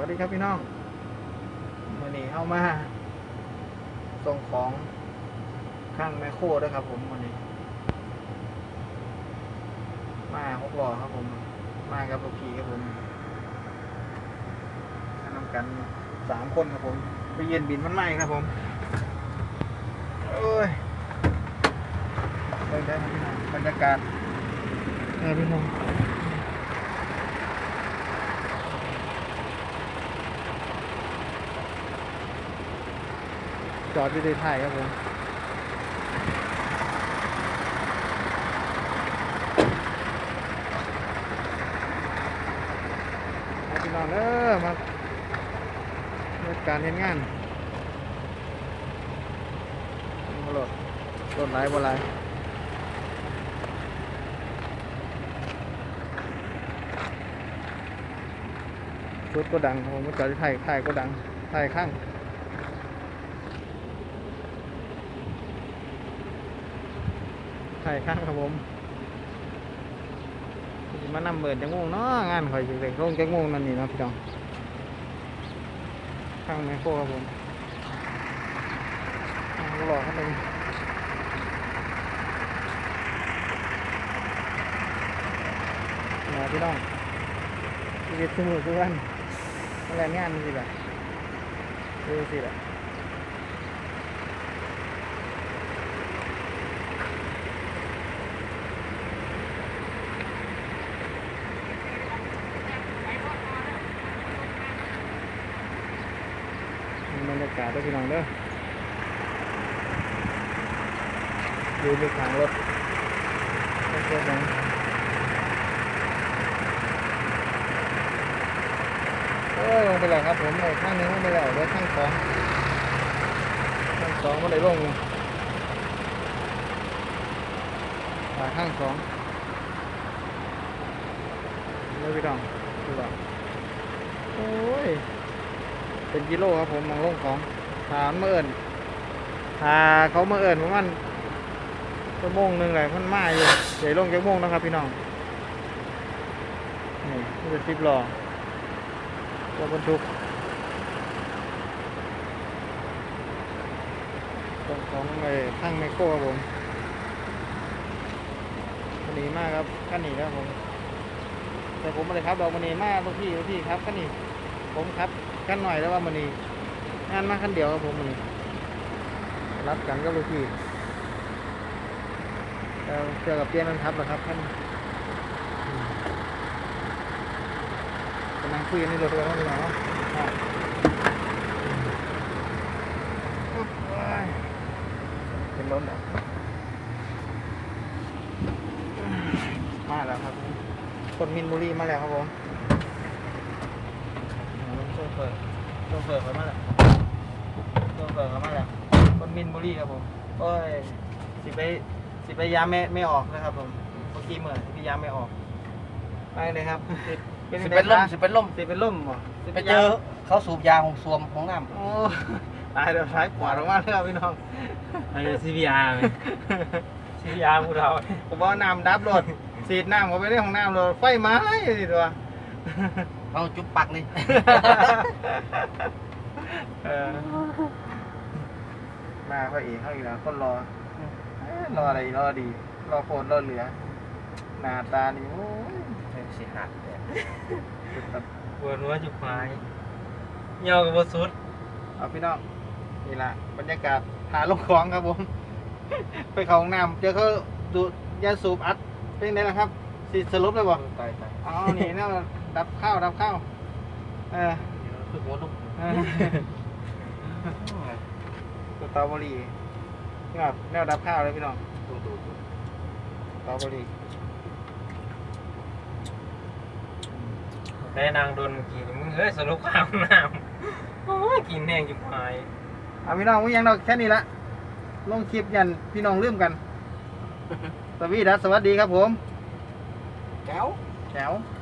วัสดีครับพี่น้องวันนี้เข้ามาส่งของข้างแมคโครด้วยครับ ผมวันนี้ มาหกล้อครับผม มากับลูกพี่ครับผมมานำกันสามคนครับผม ไปเย็นบินมันไหมครับผมโอ้ยเบิ่งได้ครับพี่น้องบรรยากาศเออพี่น้อง จอดอยู่ในไทยครับผมมาพี่น้องเออมาการเห็นงานมารถรถไหลบ่ไหลชุดก็ดังผมจอดที่ไทยไทยก็ดังไทยข้าง ไข่ข้างครับผมมานำเบิดจังงงเนาะงานข่อยสิเด็กลงจังงงนั่นนี่เนาะพี่น้องข้างแมคโครครับผมข้างหล่อข้างหนึ่งมาพี่น้องชีวิตสมุทรสุวรรณแรงงานนี่สิแหละดูสิแหละ บรรยากาศด้วยพี่น้องเด้อดูดูทางรถรถเกิดยังเออลงไปแล้วครับผมข้างหนึงลงไปแล้วเหลือข้างสองข้างสองก็เลยลงขาข้างสองเลยพี่น้องดูว่าโอ้ย เป็นกิโลครับผมมองลงของถามเมื่อเอิญถ้าเขาเมื่อเอิญประมาณชั่วโมงหนึ่งเลยมันมาอยู่เดี๋ยวลงจักโมงนะครับพี่น้องนี่นี่เป็นสิบล้อตัวบรรทุกของของไอ้ข้างไมโครครับผมคันนี้มากครับคันนี้ครับผมแต่ผมไม่ได้ครับดอกมันนี้มากลูกพี่ลูกพี่ครับคันนี้ผมครับ กันหน่อยแล้วว่ามันนี่งานมาคันเดียวครับผมมันนี่รับกันก็ลูกพี่เจอกับเปียนนั่นครับเหรอครับท่านกำลังคุยกันในรถกันแล้วพี่น้องเนาะอะอุ๊บว้ายเป็นรถแล้วมาแล้วครับ คนมินบุรีมาแล้วครับผม เฟอร์โซเฟอร์เขามาแล้วโซเฟอร์เขามาแล้วคนมินบุรีครับผมโอ้ยสิไปสิไปยามไม่ไม่ออกนะครับผมเมื่อกี้เหมือนสิไปยามไม่ออกไปเลยครับสิสิเป็นล่มสิเป็นล่มสิเป็นล่มเหรอสิไปเจอเขาสูบยาของสวมของน้โอ้ตายเดี๋ยวซ้ายขวาลงมาเลยครับพี่น้องไอ้ซีพีอาร์ไหมซีพีอาร์พวกเราผมว่าน้ำดับรถสีดน้ำเขาไปในห้องน้ำรถไฟไหม้สิตัวำ เอาจุ๊บปักนี่เออ มาเขาเองเขาอีกแล้วคนรอเอ๊ะรออะไรรอดี รอโฟนรอเหลือ หน้าตานี่โอ้ยสิหักเนี่ยสุดตับปวดหัวจุกไม้เหี่ยวกับบสุดเอาพี่น้องนี่ละบรรยากาศหาลงของครับผม ไปเขาห้องน้ำเจอเขาดูดยาสูบอัดเป็นไงล่ะครับสิสรุปเลยบ่ตายตายอ๋อนี่แนว ดับข้าวดับข้าวเออคือหัวลุกเออสตรอเบอรี่นี่ครับแนวดับข้าวเลยพี่น้องดูดูดูสตรอเบอรี่แต่นางโดนเมื่อกี้นี่มึงเฮ้ยสรุปข้าวน้ำโอ้ยกินแห้งจุกไม้เอาพี่น้องไม่ยังดอกแค่นี้ละลงคลิปยันพี่น้องลืมกันสวีดัสสวัสดีครับผมแก้วแถวแ